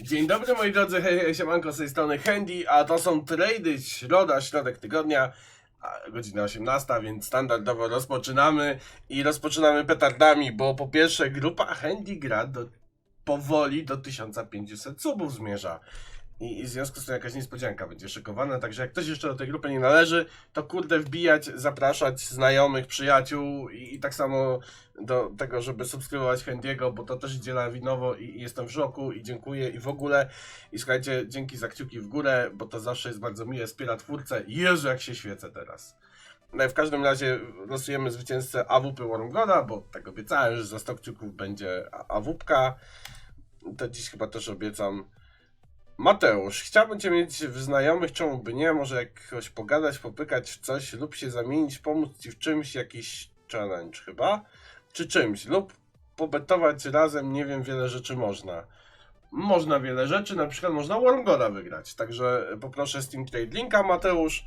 Dzień dobry moi drodzy, hej, hej, siemanko z tej strony Handy, a to są trady środa, środek tygodnia, godzina 18, więc standardowo rozpoczynamy i rozpoczynamy petardami, bo po pierwsze grupa Handy gra do, powoli do 1500 subów zmierza. I, I w związku z tym jakaś niespodzianka będzie szykowana, także jak ktoś jeszcze do tej grupy nie należy, to kurde wbijać, zapraszać znajomych, przyjaciół i, i tak samo do tego, żeby subskrybować Handiego, bo to też idzie lawinowo i, i jestem w szoku i dziękuję i w ogóle. I słuchajcie, dzięki za kciuki w górę, bo to zawsze jest bardzo miłe, wspiera twórcę. Jezu, jak się świecę teraz. No w każdym razie losujemy zwycięzcę AWP Wormgoda, bo tak obiecałem, że za 100 kciuków będzie AWPka. To dziś chyba też obiecam. Mateusz, chciałbym Cię mieć w znajomych, czemu by nie? Może jakoś pogadać, popykać w coś lub się zamienić, pomóc Ci w czymś, jakiś challenge chyba? Czy czymś, lub pobetować razem, nie wiem, wiele rzeczy można. Można wiele rzeczy, na przykład można Wormgoda wygrać, także poproszę Steam Trade linka, Mateusz.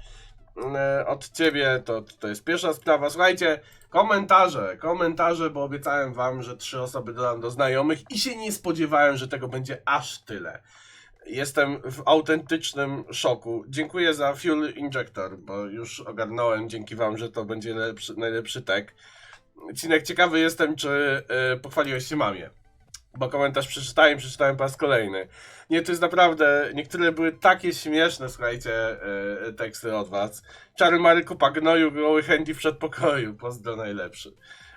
E, Od Ciebie to, to jest pierwsza sprawa. Słuchajcie, komentarze, komentarze, bo obiecałem Wam, że trzy osoby dodam do znajomych i się nie spodziewałem, że tego będzie aż tyle. Jestem w autentycznym szoku. Dziękuję za Fuel Injector, bo już ogarnąłem dzięki Wam, że to będzie lepszy, najlepszy tek. Cinek, ciekawy jestem, czy y, pochwaliłeś się mamie. Bo komentarz przeczytałem, przeczytałem po raz kolejny. Nie, to jest naprawdę. Niektóre były takie śmieszne, słuchajcie, y, teksty od Was. Czary Mary kupa gnoju, goły handy w przedpokoju. Pozdro najlepszy.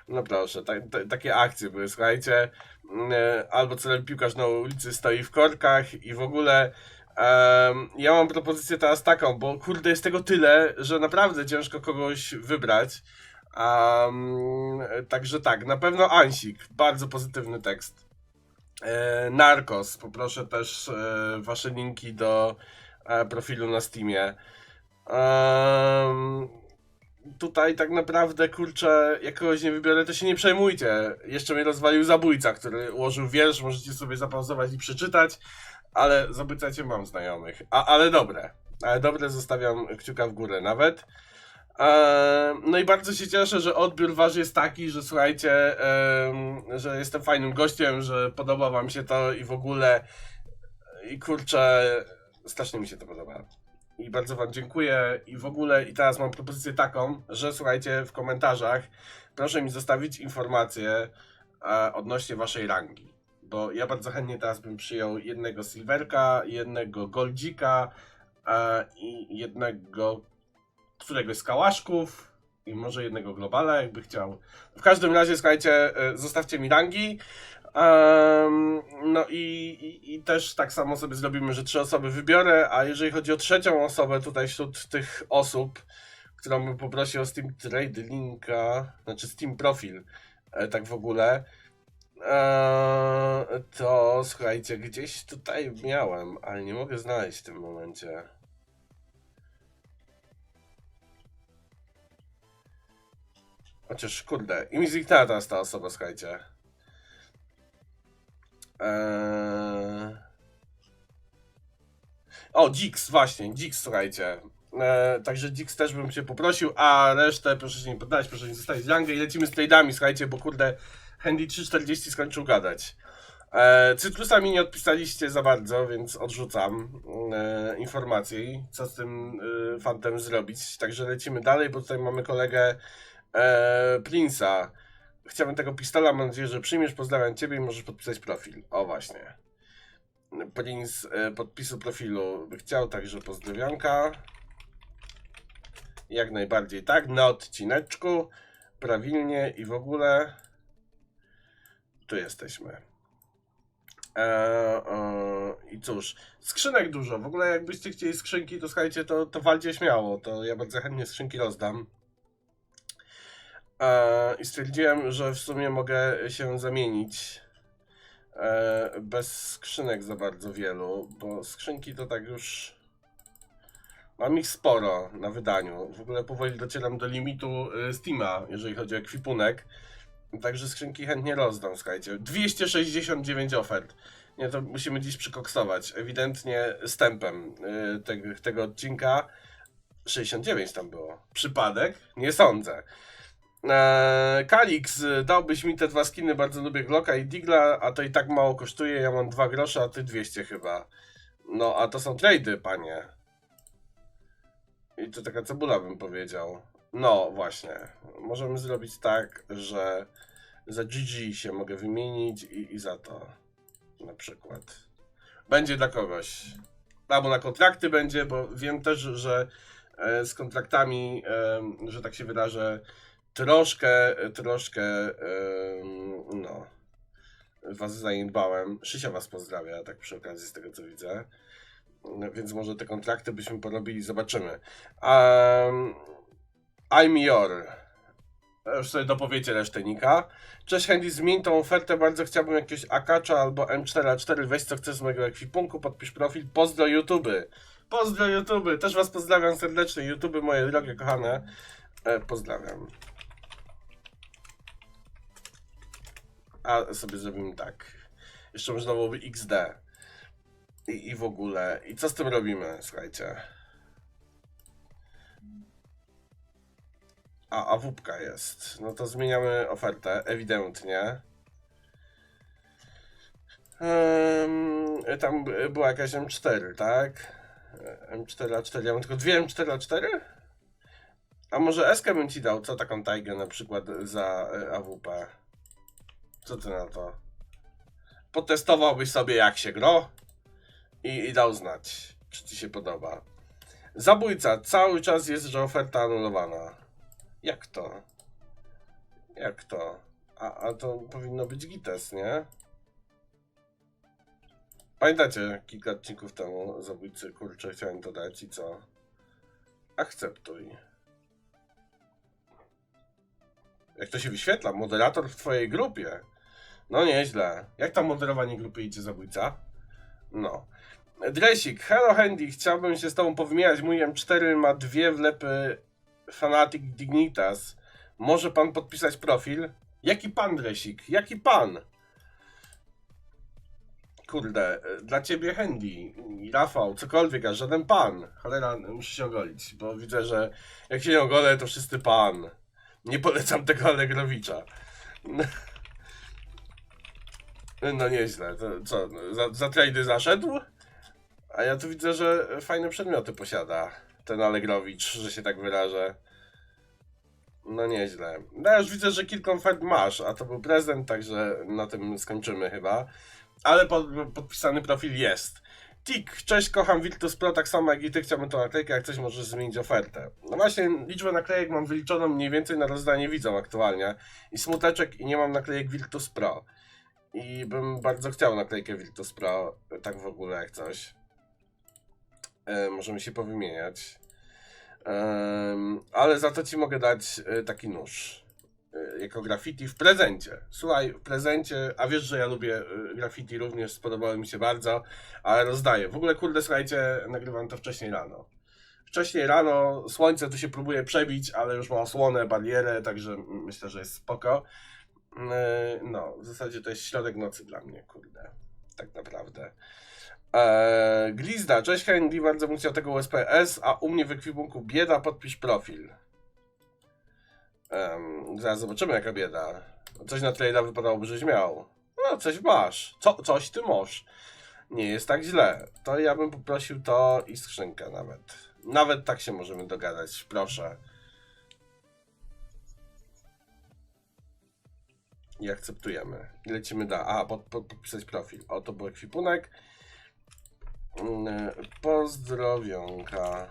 No proszę, ta, ta, takie akcje były, słuchajcie. Y, albo celem piłkarz na ulicy stoi w korkach i w ogóle. Ja mam propozycję teraz taką, bo kurde jest tego tyle, że naprawdę ciężko kogoś wybrać. Um, także tak, na pewno Ansik, bardzo pozytywny tekst. E, Narcos, poproszę też e, wasze linki do e, profilu na Steamie. Tutaj tak naprawdę, kurczę, jak kogoś nie wybiorę, to się nie przejmujcie. Jeszcze mnie rozwalił zabójca, który ułożył wiersz, możecie sobie zapauzować i przeczytać, ale zabójca cię mam znajomych. A, ale dobre, ale dobre zostawiam kciuka w górę nawet. Eee, No i bardzo się cieszę, że odbiór wasz jest taki, że słuchajcie, em, że jestem fajnym gościem, że podoba wam się to i w ogóle i kurczę, strasznie mi się to podoba. I bardzo wam dziękuję i w ogóle i teraz mam propozycję taką, że słuchajcie w komentarzach proszę mi zostawić informacje odnośnie waszej rangi. Bo ja bardzo chętnie teraz bym przyjął jednego silverka, jednego goldzika e, i jednego któregoś z kałaszków i może jednego globala, jakby chciał. W każdym razie, słuchajcie, e, zostawcie mi rangi. Em, no i, i, i też tak samo sobie zrobimy, że trzy osoby wybiorę, a jeżeli chodzi o trzecią osobę tutaj wśród tych osób, którą bym poprosił o Steam Trade linka, znaczy Steam profil, e, tak w ogóle, e, to słuchajcie, gdzieś tutaj miałem, ale nie mogę znaleźć w tym momencie. Chociaż kurde, i mi zniknęła teraz ta osoba, słuchajcie. Eee... O, Dix, właśnie, Dix, słuchajcie. Eee, także Dix też bym się poprosił, a resztę proszę się nie poddać, proszę nie zostawić rangę i lecimy z trade'ami, słuchajcie, bo kurde, Handy 340 skończył gadać. E, Cytrusa mi nie odpisaliście za bardzo, więc odrzucam e, informację, co z tym e, fantem zrobić. Także lecimy dalej, bo tutaj mamy kolegę e, Prince'a. Chciałbym tego pistola, mam nadzieję, że przyjmiesz. Pozdrawiam Ciebie i możesz podpisać profil. O, właśnie. Prince e, podpisu profilu chciał, także pozdrowionka. Jak najbardziej tak, na odcineczku. Prawilnie i w ogóle. Tu jesteśmy. E, e, I cóż, skrzynek dużo. W ogóle jakbyście chcieli skrzynki, to słuchajcie, to, to walcie śmiało. To ja bardzo chętnie skrzynki rozdam. E, I stwierdziłem, że w sumie mogę się zamienić e, bez skrzynek za bardzo wielu, bo skrzynki to tak już. Mam ich sporo na wydaniu. W ogóle powoli docieram do limitu y, Steama, jeżeli chodzi o ekwipunek. Także skrzynki chętnie rozdam, słuchajcie. 269 ofert. Nie, to musimy dziś przykoksować. Ewidentnie stępem tego, tego odcinka 69 tam było. Przypadek? Nie sądzę. Eee, Kalix, dałbyś mi te dwa skiny, bardzo lubię Glocka i Digla, a to i tak mało kosztuje, ja mam dwa grosze, a ty 200 chyba. No, a to są trady, panie. I to taka cebula bym powiedział. No, właśnie. Możemy zrobić tak, że za GG się mogę wymienić i, i za to. Na przykład. Będzie dla kogoś. Albo na kontrakty będzie, bo wiem też, że e, z kontraktami, em, że tak się wyrażę, troszkę, troszkę, no, was zaniedbałem. Szysia was pozdrawia, tak przy okazji z tego co widzę. No, Więc może te kontrakty byśmy porobili, zobaczymy. Um, I'm your. Już sobie dopowiecie resztę Nika. Cześć Handy, zmień tą ofertę, bardzo chciałbym jakiegoś Akacza albo M4A4, weź co chcesz z mojego ekwipunku, podpisz profil, pozdro YouTube. Pozdro YouTube, też was pozdrawiam serdecznie, YouTube moje drogie, kochane. E, pozdrawiam. A sobie zrobimy tak. Jeszcze można byłoby XD. I, I w ogóle. I co z tym robimy, słuchajcie? A, a wupka jest. No to zmieniamy ofertę, ewidentnie. Ehm, tam by- była jakaś M4, tak? M4A4, ja mam tylko dwie M4A4? A może SK bym ci dał, co taką tajgę na przykład za e, AWP? Co ty na to? Potestowałbyś sobie jak się gro i, i dał znać, czy ci się podoba. Zabójca, cały czas jest, że oferta anulowana. Jak to? Jak to? A, a to powinno być gites, nie? Pamiętacie, kilka odcinków temu zabójcy, kurczę, chciałem to dać i co? Akceptuj. Jak to się wyświetla? Moderator w twojej grupie. No nieźle. Jak tam moderowanie grupy idzie zabójca? No. Dresik, hello Handy, chciałbym się z tobą powymieniać. Mój M4 ma dwie wlepy Fanatic Dignitas. Może pan podpisać profil? Jaki pan, Dresik? Jaki pan? Kurde, dla ciebie Handy, Rafał, cokolwiek, a żaden pan. Cholera, muszę się ogolić, bo widzę, że jak się nie ogolę, to wszyscy pan. Nie polecam tego Allegrowicza. No nieźle, to co, za, za trady zaszedł? A ja tu widzę, że fajne przedmioty posiada ten Allegrowicz, że się tak wyrażę. No nieźle. No już widzę, że kilka ofert masz, a to był prezent, także na tym skończymy chyba. Ale pod, podpisany profil jest. Tik, cześć, kocham Virtus Pro, tak samo jak i ty, chciałbym tą naklejkę, jak coś możesz zmienić ofertę. No właśnie, liczbę naklejek mam wyliczoną mniej więcej na rozdanie widzom aktualnie. I smuteczek, i nie mam naklejek Virtus Pro. I bym bardzo chciał naklejkę Virtus Pro, tak w ogóle jak coś. E, możemy się powymieniać. Em, ale za to ci mogę dać e, taki nóż. e, Jako graffiti w prezencie. Słuchaj, w prezencie, a wiesz, że ja lubię e, graffiti również, spodobało mi się bardzo, ale rozdaję. W ogóle, kurde, słuchajcie, nagrywam to wcześniej rano. Wcześniej rano, słońce tu się próbuje przebić, ale już ma osłonę, barierę, także myślę, że jest spoko. E, No, w zasadzie to jest środek nocy dla mnie, kurde. Tak naprawdę. Eee, Glizda, cześć Handy, bardzo bym chciał tego USPS, a u mnie w ekwipunku bieda, podpisz profil. Em, zaraz zobaczymy jaka bieda. Coś na trade'a wypadałoby, żeś miał. No, coś masz. Co, coś ty masz. Nie jest tak źle. To ja bym poprosił to i skrzynkę nawet. Nawet tak się możemy dogadać, proszę. I akceptujemy. I lecimy da. A, pod, pod, podpisać profil. O, to był ekwipunek. Mm, Pozdrowionka.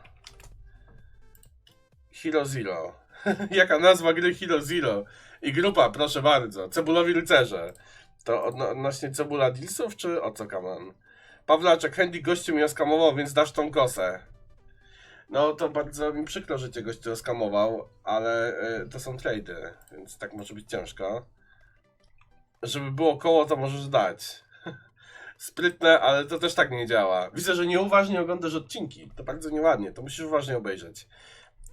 Hero Zero. Jaka nazwa gry Hero Zero? I grupa, proszę bardzo. Cebulowi rycerze. To odno odnośnie cebula dealsów, czy o co kaman? Pawlaczek, Handy gościu mnie oskamował, więc dasz tą kosę. No to bardzo mi przykro, że cię gościu oskamował, ale y, to są trady, więc tak może być ciężko. Żeby było koło, to możesz dać. Sprytne, ale to też tak nie działa. Widzę, że nieuważnie oglądasz odcinki. To bardzo nieładnie, to musisz uważnie obejrzeć.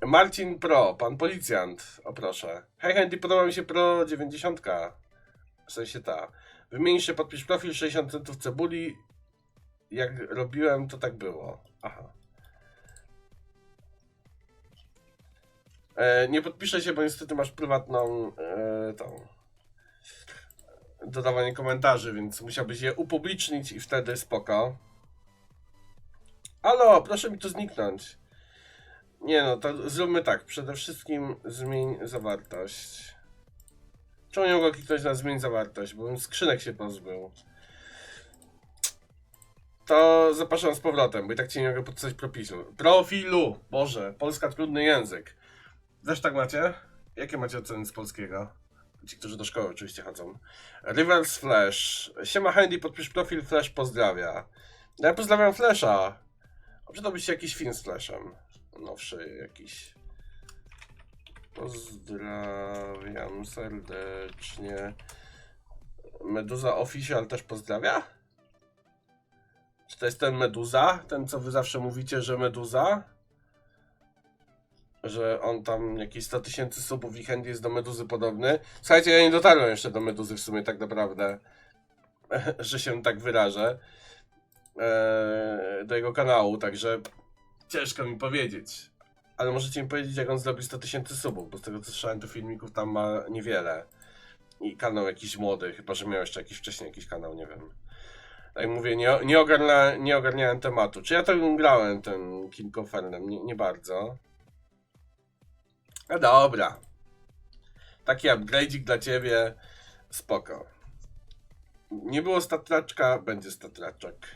Marcin Pro, pan policjant, o proszę. Hej Handy, podoba mi się Pro 90. W sensie ta. Wymień się, podpisz profil 60 centów cebuli. Jak robiłem, to tak było. Aha. E, nie podpiszę się, bo niestety masz prywatną e, tą dodawanie komentarzy, więc musiałbyś je upublicznić i wtedy spoko. Alo, proszę mi tu zniknąć. Nie no, to zróbmy tak. Przede wszystkim zmień zawartość. Czemu nie mogę kliknąć na zmień zawartość? Bo bym skrzynek się pozbył. To zapraszam z powrotem, bo i tak ci nie mogę podpisać profilu. Profilu! Boże, Polska trudny język. Też tak macie? Jakie macie oceny z polskiego? Ci, którzy do szkoły oczywiście chodzą. Reverse Flash. Siema Handy, podpisz profil, Flash pozdrawia. No ja pozdrawiam Flasha. Przydałbyś się jakiś film z Flashem. Nowszy jakiś. Pozdrawiam serdecznie. Meduza Official też pozdrawia? Czy to jest ten Meduza? Ten, co wy zawsze mówicie, że Meduza? Że on tam jakieś 100 tysięcy subów i chęt jest do Meduzy podobny. Słuchajcie, ja nie dotarłem jeszcze do Meduzy w sumie tak naprawdę, że się tak wyrażę. Eee, do jego kanału, także ciężko mi powiedzieć. Ale możecie mi powiedzieć, jak on zrobi 100 tysięcy subów, bo z tego co słyszałem, to filmików tam ma niewiele. I kanał jakiś młody, chyba że miał jeszcze jakiś wcześniej jakiś kanał, nie wiem. Tak mówię, nie, nie, ogarnia, nie ogarniałem tematu. Czy ja to grałem, ten King of? Nie, nie bardzo. No dobra. Taki upgrade'ik dla ciebie. Spoko. Nie było statraczka, będzie statraczek.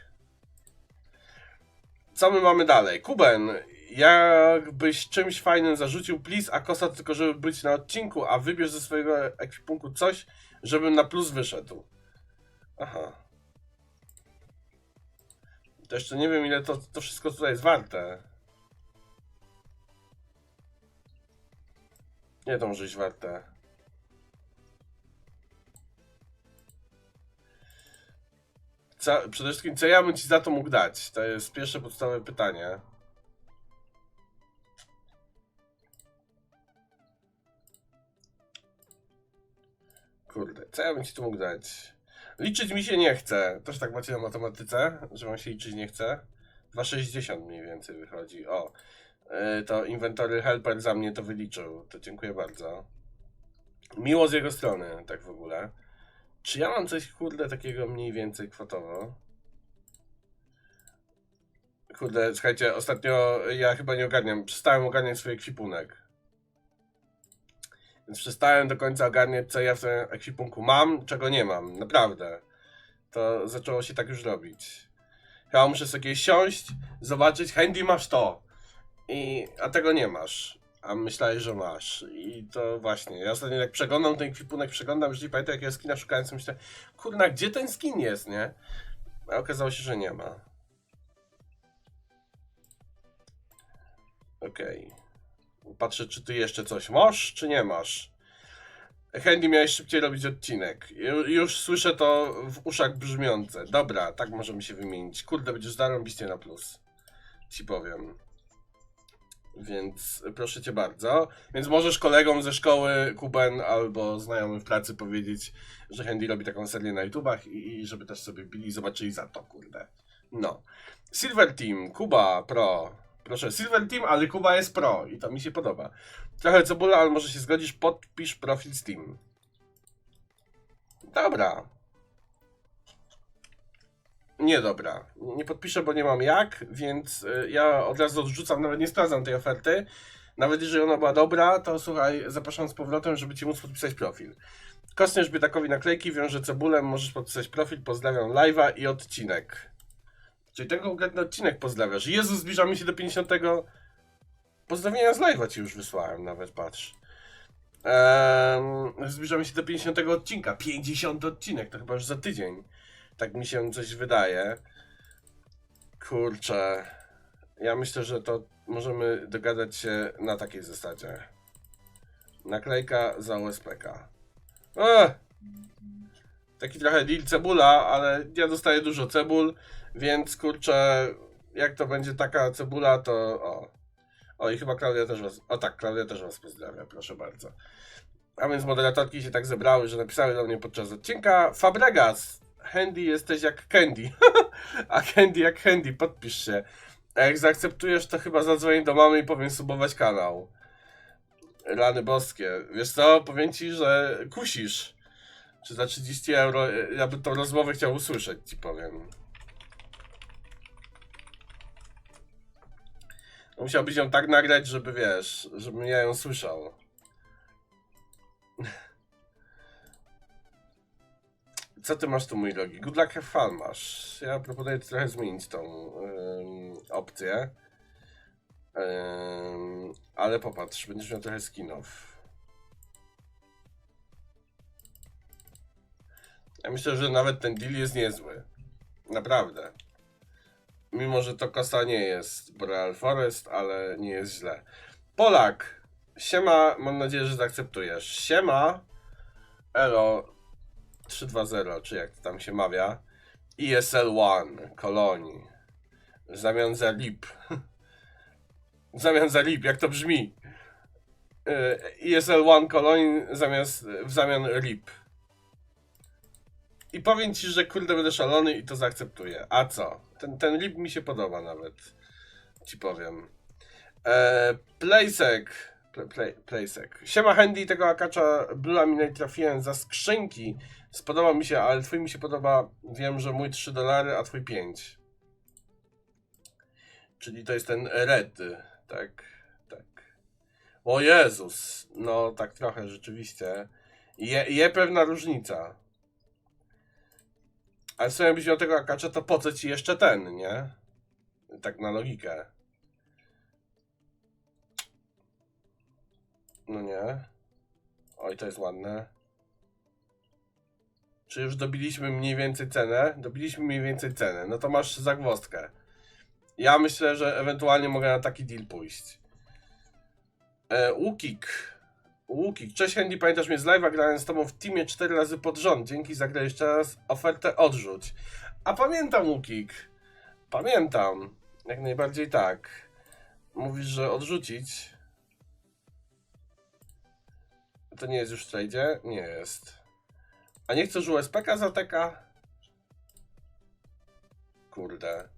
Co my mamy dalej? Kuben, jakbyś czymś fajnym zarzucił, please, a kosa tylko żeby być na odcinku, a wybierz ze swojego ekwipunku coś, żebym na plus wyszedł. Aha. To jeszcze nie wiem ile to, to wszystko tutaj jest warte. Nie to może być warte. Co, przede wszystkim, co ja bym ci za to mógł dać? To jest pierwsze podstawowe pytanie. Kurde, co ja bym ci tu mógł dać? Liczyć mi się nie chce. Też tak macie na matematyce, że wam się liczyć nie chce. 2,60 mniej więcej wychodzi. O, to inwentory helper za mnie to wyliczył. To dziękuję bardzo. Miło z jego strony, tak w ogóle. Czy ja mam coś, kurde, takiego mniej więcej kwotowo? Kurde, słuchajcie, ostatnio ja chyba nie ogarniam. Przestałem ogarniać swój ekwipunek. Więc przestałem do końca ogarniać, co ja w tym ekwipunku mam, czego nie mam. Naprawdę. To zaczęło się tak już robić. Ja muszę sobie siąść, zobaczyć, Handy masz to. I, a tego nie masz. A myślałeś, że masz. I to właśnie. Ja ostatnio jak przeglądam ten ekwipunek, przeglądam, już nie pamiętam jakiego skina szukałem, sobie myślę, kurna, gdzie ten skin jest, nie? A okazało się, że nie ma. Okej. Patrzę, czy ty jeszcze coś masz, czy nie masz. Handy miałeś szybciej robić odcinek. Ju- Już słyszę to w uszach brzmiące. Dobra, tak możemy się wymienić. Kurde, będziesz zarobiście na plus. Ci powiem. Więc proszę cię bardzo. Więc możesz kolegom ze szkoły, Kuben albo znajomym w pracy powiedzieć, że Handy robi taką serię na YouTubach i, i żeby też sobie bili i zobaczyli za to, kurde. No. Silver Team, Kuba Pro. Proszę, Silver Team, ale Kuba jest pro i to mi się podoba. Trochę cebula, ale może się zgodzisz, podpisz profil Steam. Dobra. Nie dobra. Nie podpiszę, bo nie mam jak, więc y, ja od razu odrzucam, nawet nie sprawdzam tej oferty. Nawet jeżeli ona była dobra, to słuchaj, zapraszam z powrotem, żeby ci móc podpisać profil. Kostniesz Bytakowi naklejki, wiąże cebulem, możesz podpisać profil, pozdrawiam live'a i odcinek. Czyli ten konkretny odcinek pozdrawiasz. Jezu, zbliżamy się do 50. Pozdrowienia z live'a ci już wysłałem, nawet patrz. Ehm, zbliżamy się do 50 odcinka. 50 odcinek, to chyba już za tydzień. Tak mi się coś wydaje. Kurczę. Ja myślę, że to możemy dogadać się na takiej zasadzie. Naklejka za USPK. Ech! Taki trochę deal cebula, ale ja dostaję dużo cebul, więc kurczę, jak to będzie taka cebula, to o. O i chyba Klaudia też was, o tak, Klaudia też was pozdrawia, proszę bardzo. A więc moderatorki się tak zebrały, że napisały do mnie podczas odcinka Fabregas, Handy jesteś jak Candy. A Candy jak Handy, podpisz się. A jak zaakceptujesz, to chyba zadzwonię do mamy i powiem subować kanał. Rany boskie. Wiesz co, powiem ci, że kusisz. Czy za 30 euro, e, ja bym tą rozmowę chciał usłyszeć, ci powiem. Musiałbyś ją tak nagrać, żeby wiesz, żebym ja ją słyszał. Co ty masz tu, mój drogi? Good luck have fun masz. Ja proponuję trochę zmienić tą ym, opcję. Ym, ale popatrz, będziesz miał trochę skinów. Ja myślę, że nawet ten deal jest niezły. Naprawdę. Mimo, że to kosa nie jest Boreal Forest, ale nie jest źle. Polak. Siema, mam nadzieję, że zaakceptujesz. Siema. Elo 320, czy jak to tam się mawia. ESL 1, kolonii. W zamian za lip. W zamian za lip, jak to brzmi? E, ESL 1 kolonii zamiast, w zamian lip. I powiem ci, że kurde będę szalony i to zaakceptuję. A co? Ten, ten lip mi się podoba nawet. Ci powiem. Eee, playsek. Siema Handy, tego akacza Blue mi trafiłem za skrzynki. Spodobał mi się, ale twój mi się podoba. Wiem, że mój 3 dolary, a twój 5. Czyli to jest ten red. Tak, tak. O Jezus. No tak trochę rzeczywiście. Je, je pewna różnica. Ale w sumie jakbyś miał tego akacza, to po co ci jeszcze ten, nie? Tak na logikę. No nie. Oj, to jest ładne. Czy już dobiliśmy mniej więcej cenę? Dobiliśmy mniej więcej cenę. No to masz zagwozdkę. Ja myślę, że ewentualnie mogę na taki deal pójść. E, Łukik. Łukik. Cześć Handy, pamiętasz mnie z live'a? Grałem z tobą w teamie 4 razy pod rząd. Dzięki za grę jeszcze raz. Ofertę odrzuć. A pamiętam Łukik. Pamiętam. Jak najbardziej tak. Mówisz, że odrzucić. To nie jest już w? Nie jest. A nie chcesz USPK za TK? Kurde.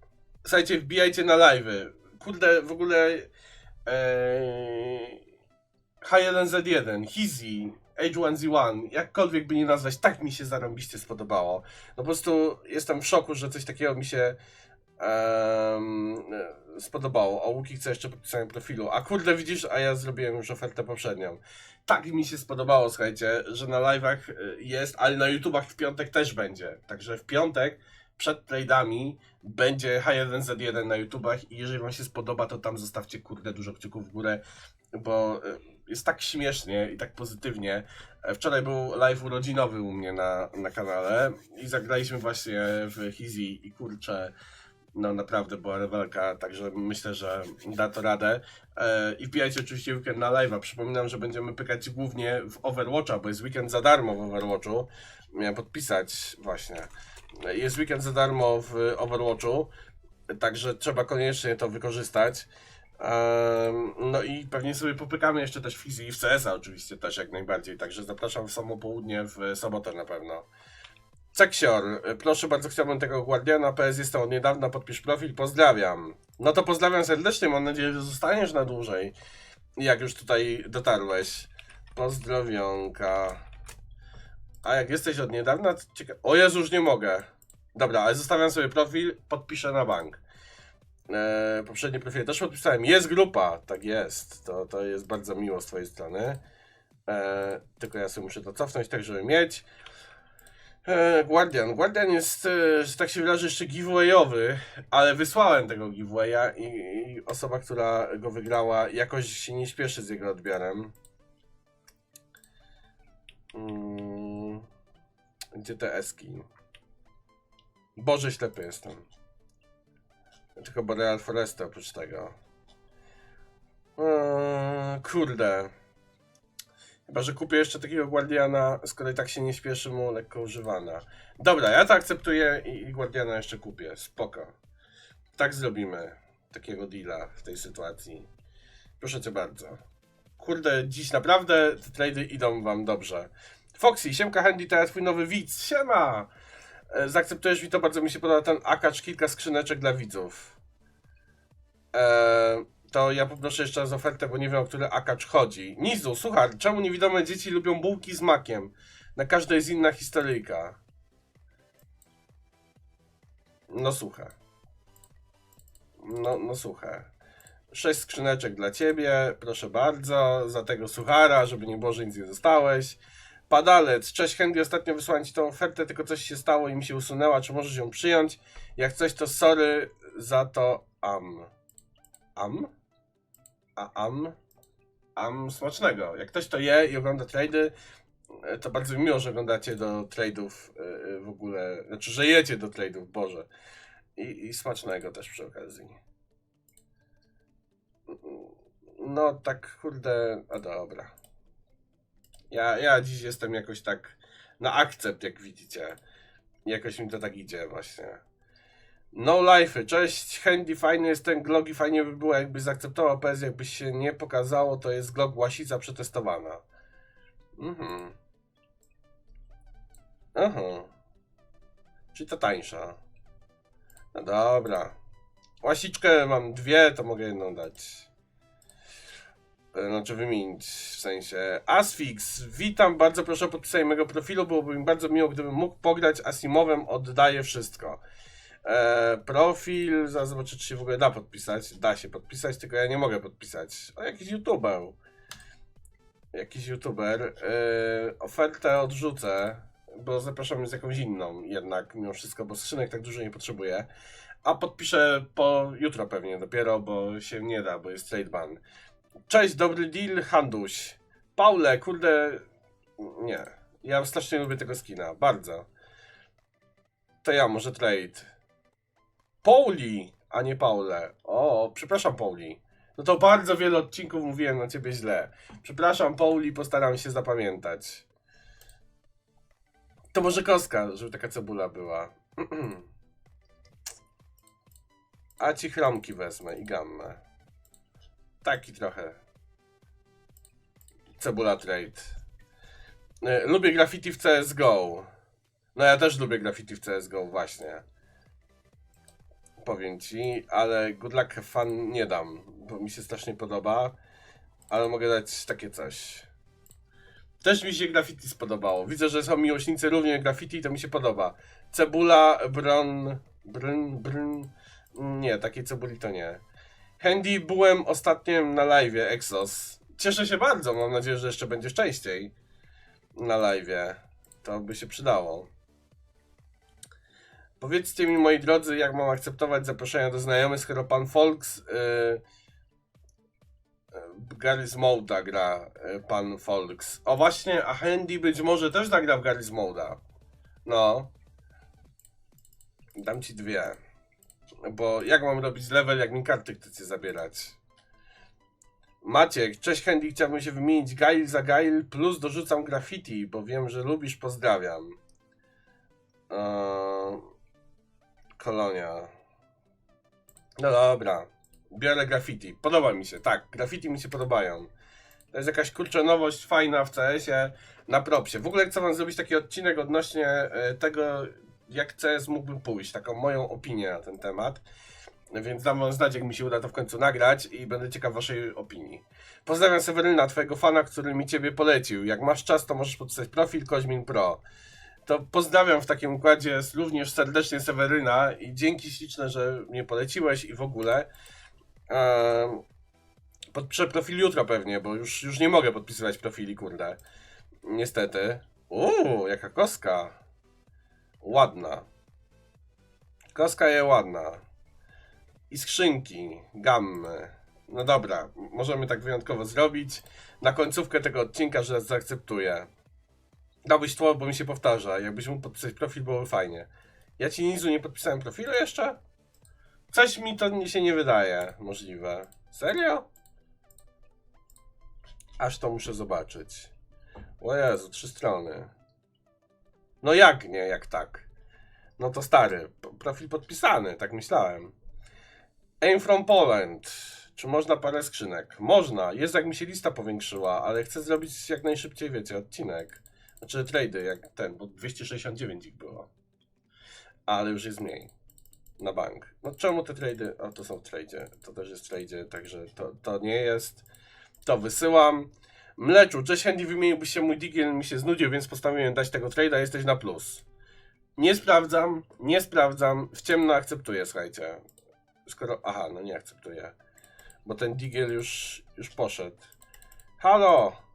Słuchajcie, wbijajcie na live'y. Kurde, w ogóle... Eee, H1Z1, Hizi, H1Z1, jakkolwiek by nie nazwać, tak mi się zarąbiście spodobało. No po prostu jestem w szoku, że coś takiego mi się em, spodobało. O Łuki chce jeszcze podpisanie profilu. A kurde, widzisz, a ja zrobiłem już ofertę poprzednią. Tak mi się spodobało, słuchajcie, że na live'ach y, jest, ale na YouTubach w piątek też będzie. Także w piątek przed trade'ami będzie H1Z1 na YouTubach i jeżeli wam się spodoba, to tam zostawcie kurde dużo kciuków w górę, bo y, jest tak śmiesznie i tak pozytywnie. E, Wczoraj był live urodzinowy u mnie na, na kanale i zagraliśmy właśnie w Hizi i kurczę, no naprawdę była rewelka, także myślę, że da to radę. E, I wbijajcie oczywiście weekend na live'a. Przypominam, że będziemy pykać głównie w Overwatcha, bo jest weekend za darmo w Overwatchu. Miałem podpisać właśnie. Jest weekend za darmo w Overwatchu, także trzeba koniecznie to wykorzystać. Em, No i pewnie sobie popykamy jeszcze też w Fizi i w CS-a oczywiście też jak najbardziej, także zapraszam w samo południe w sobotę na pewno. Ceksior, proszę bardzo, chciałbym tego Guardiana, PS jestem od niedawna, podpisz profil, pozdrawiam. No to pozdrawiam serdecznie, mam nadzieję, że zostaniesz na dłużej, jak już tutaj dotarłeś. Pozdrowionka. A jak jesteś od niedawna, to cieka... O Jezu, już nie mogę. Dobra, ale zostawiam sobie profil, podpiszę na bank. Eee, poprzednie profile też podpisałem. Jest grupa, tak jest. To, to jest bardzo miło z twojej strony. Eee, tylko ja sobie muszę to cofnąć, tak żeby mieć. Eee, Guardian. Guardian jest, e, że tak się wyrażę, jeszcze giveawayowy, ale wysłałem tego giveawaya i, i osoba, która go wygrała, jakoś się nie śpieszy z jego odbiorem. Mm, gdzie te eski? Boże, ślepy jestem. Tylko Boreal Forest oprócz tego. Eee, kurde. Chyba, że kupię jeszcze takiego Guardiana, skoro tak się nie śpieszy mu lekko używana. Dobra, ja to akceptuję i, Guardiana jeszcze kupię. Spoko. Tak zrobimy. Takiego deala w tej sytuacji. Proszę cię bardzo. Kurde, dziś naprawdę te trady idą wam dobrze. Foxy, siemka Handy, teraz twój nowy widz. Siema! E, Zaakceptujesz mi to, bardzo mi się podoba ten akacz, kilka skrzyneczek dla widzów. E, to ja poproszę jeszcze raz ofertę, bo nie wiem o który akacz chodzi. Nizu, słuchaj, czemu niewidome dzieci lubią bułki z makiem? Na każdej jest inna historyjka. No słuchaj. No, no słuchaj. Sześć skrzyneczek dla ciebie, proszę bardzo, za tego suchara, żeby nie było, że nic nie dostałeś. Padalec, cześć Henry, ostatnio wysłałem ci tą ofertę, tylko coś się stało i mi się usunęła, czy możesz ją przyjąć? Jak coś, to sorry za to am. Am? A am? Am smacznego. Jak ktoś to je i ogląda trady, e, to bardzo mi miło, że oglądacie do tradeów e, w ogóle, znaczy, że jecie do tradeów, Boże. I, I smacznego też przy okazji. No tak, kurde, a dobra. Ja, ja dziś jestem jakoś tak na akcept, jak widzicie. Jakoś mi to tak idzie właśnie. No life, cześć, handy, fajny jest ten glog i fajnie by było jakbyś zaakceptował PS, jakbyś się nie pokazało, to jest glog łasica przetestowana. Mhm. Aha. Czyli to tańsza. No dobra. Łasiczkę mam dwie, to mogę jedną dać. Znaczy wymienić w sensie. Asfix, witam, bardzo proszę o podpisanie mojego profilu, byłoby mi bardzo miło, gdybym mógł pograć Asimowem, oddaję wszystko. E, profil, zaraz zobaczę, czy się w ogóle da podpisać. Da się podpisać, tylko ja nie mogę podpisać. O, jakiś youtuber. Jakiś youtuber. E, ofertę odrzucę, bo zapraszam z jakąś inną jednak, mimo wszystko, bo skrzynek tak dużo nie potrzebuję. A podpiszę po jutro pewnie dopiero, bo się nie da, bo jest trade ban. Cześć, dobry deal, Handuś. Paule, kurde. Nie. Ja strasznie lubię tego skina. Bardzo. To ja, może trade. Pauli, a nie Paule. O, przepraszam, Pauli. No to bardzo wiele odcinków mówiłem na ciebie źle. Przepraszam, Pauli, postaram się zapamiętać. To może koska, żeby taka cebula była. A ci chromki wezmę i gammę. Taki trochę. Cebula trade. Y, Lubię graffiti w CSGO. No ja też lubię graffiti w CSGO, właśnie. Powiem ci, ale good luck have fun nie dam, bo mi się strasznie podoba. Ale mogę dać takie coś. Też mi się graffiti spodobało. Widzę, że są miłośnicy również graffiti, to mi się podoba. Cebula, bron, brn, brn. Nie, takiej cebuli to nie. Handy byłem ostatnim na live Exos. Cieszę się bardzo, mam nadzieję, że jeszcze będziesz częściej na live. To by się przydało. Powiedzcie mi, moi drodzy, jak mam akceptować zaproszenia do znajomych, skoro pan Folks yy, Garry's gra yy, pan Folks. O właśnie, a Handy być może też zagra w Garry's Moda. No. Dam ci dwie. Bo jak mam robić level, jak mi karty chcecie zabierać? Maciek, cześć Handy, chciałbym się wymienić Gail za Gail, plus dorzucam graffiti, bo wiem, że lubisz, pozdrawiam. Eee, kolonia. No dobra, biorę graffiti. Podoba mi się, tak, graffiti mi się podobają. To jest jakaś kurczę nowość fajna w CS-ie na propsie. W ogóle chcę wam zrobić taki odcinek odnośnie e, tego, jak CS mógłby pójść, taką moją opinię na ten temat. Więc dam wam znać, jak mi się uda to w końcu nagrać i będę ciekaw waszej opinii. Pozdrawiam Seweryna, twojego fana, który mi ciebie polecił. Jak masz czas, to możesz podpisać profil Koźmin Pro. To pozdrawiam w takim układzie również serdecznie Seweryna i dzięki śliczne, że mnie poleciłeś i w ogóle. Podpiszę profil jutro pewnie, bo już, już nie mogę podpisywać profili, kurde. Niestety. Uuu, jaka koska. Ładna. Koska jest ładna. I skrzynki, gammy. No dobra, możemy tak wyjątkowo zrobić. Na końcówkę tego odcinka, że zaakceptuję. Dałbyś tło, bo mi się powtarza. Jakbyś mógł podpisać profil, byłoby fajnie. Ja ci nizu nie podpisałem profilu jeszcze? Coś mi to się nie wydaje możliwe. Serio? Aż to muszę zobaczyć. O Jezu, trzy strony. No jak nie, jak tak? No to stary, profil podpisany, tak myślałem. Aim from Poland. Czy można parę skrzynek? Można. Jest jak mi się lista powiększyła, ale chcę zrobić jak najszybciej, wiecie, odcinek. Znaczy trady, jak ten, bo 269 ich było. Ale już jest mniej. na bank. No czemu te trady? O, to są w tradzie. To też jest w tradzie, także to, to nie jest. To wysyłam. Mleczu, cześć Handy, wymieniłbyś się mój digiel, mi się znudził, więc postanowiłem dać tego trade'a, jesteś na plus. Nie sprawdzam, nie sprawdzam, w ciemno akceptuję, słuchajcie. Skoro, aha, no nie akceptuję. Bo ten digiel już, już poszedł. Halo!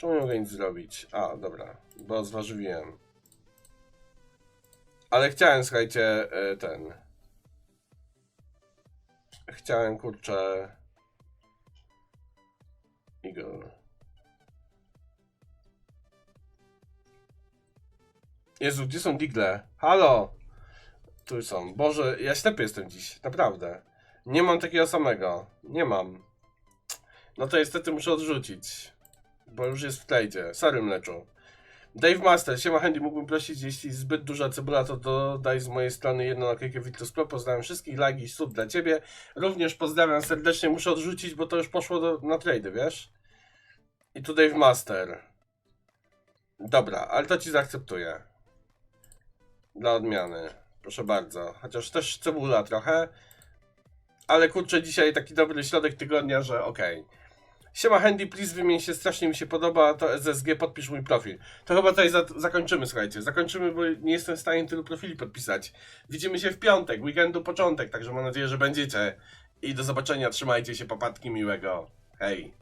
Czemu nie mogę nic zrobić? A, dobra, bo zważywiłem. Ale chciałem, słuchajcie, y, ten. Chciałem, kurczę. Igor. Jezu, gdzie są digle? Halo! Tu są. Boże, ja ślepy jestem dziś, naprawdę. Nie mam takiego samego. Nie mam. No to niestety muszę odrzucić. Bo już jest w tradzie. Sorry, mleczu. Dave Master, siema Handy, mógłbym prosić, jeśli zbyt duża cebula, to dodaj z mojej strony jedną naklejkę Virtus Pro. Pozdrawiam wszystkich, lagi, sub dla ciebie. Również pozdrawiam serdecznie, muszę odrzucić, bo to już poszło do, na trade, wiesz? I tu Dave Master. Dobra, ale to ci zaakceptuję. Dla odmiany. Proszę bardzo. Chociaż też cebula trochę. Ale kurczę, dzisiaj taki dobry środek tygodnia, że okej. Siema Handy, please wymień się, strasznie mi się podoba to SSG, podpisz mój profil. To chyba tutaj za zakończymy, słuchajcie. Zakończymy, bo nie jestem w stanie tylu profili podpisać. Widzimy się w piątek, weekendu początek, także mam nadzieję, że będziecie. I do zobaczenia, trzymajcie się, papatki miłego. Hej.